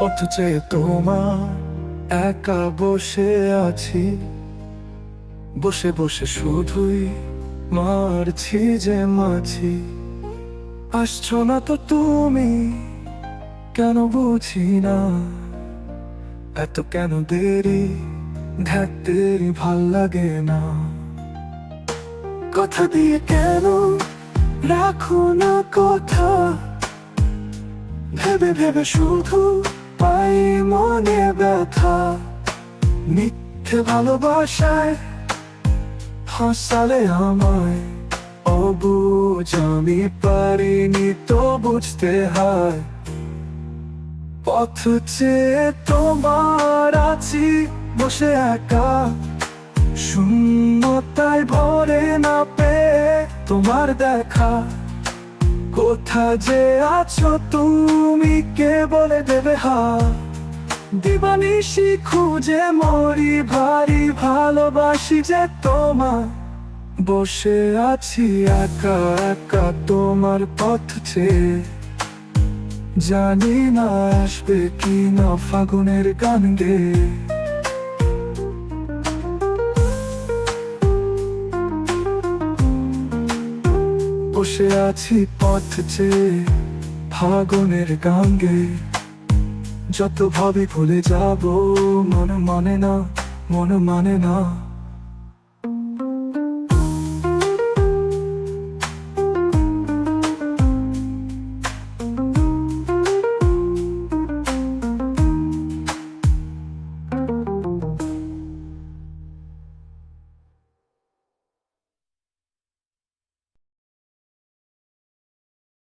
পথ চেয়ে তোমার একা বসে আছি। বসে বসে শুধুই মারছি যে মাছি। আসছো না তো তুমি, কেন বুঝি না? এত কেন দেরি ধ্যাক দেরি ভালো লাগে না। কথা দিয়ে কেন রাখো না কথা? ভেবে ভেবে শুধু পাই মনে ব্যথা, মিথ্যে ভালোবাসায় হাসালে আমায়। অবুঝ আমি পারিনি তো বুঝতে হয়। পথ চেয়ে তোমার আছি, বসে একা। শূন্যতায় ভরে না পেয়ে তোমার দেখা। কোথা যে আছো তুমি কে বলে দেবে হা? দিবানিশি খুঁজে মরি ভারী ভালোবাসি যে তোমার। বসে আছি একা একা তোমার পথ চেয়ে। জানি না আসবে কি না ফাগুনের গান গে। বসে আছি পথ চেয়ে ফাগুনের গাঙ্গে। যত ভাবি ভুলে যাব, মন মানে না, মন মানে না।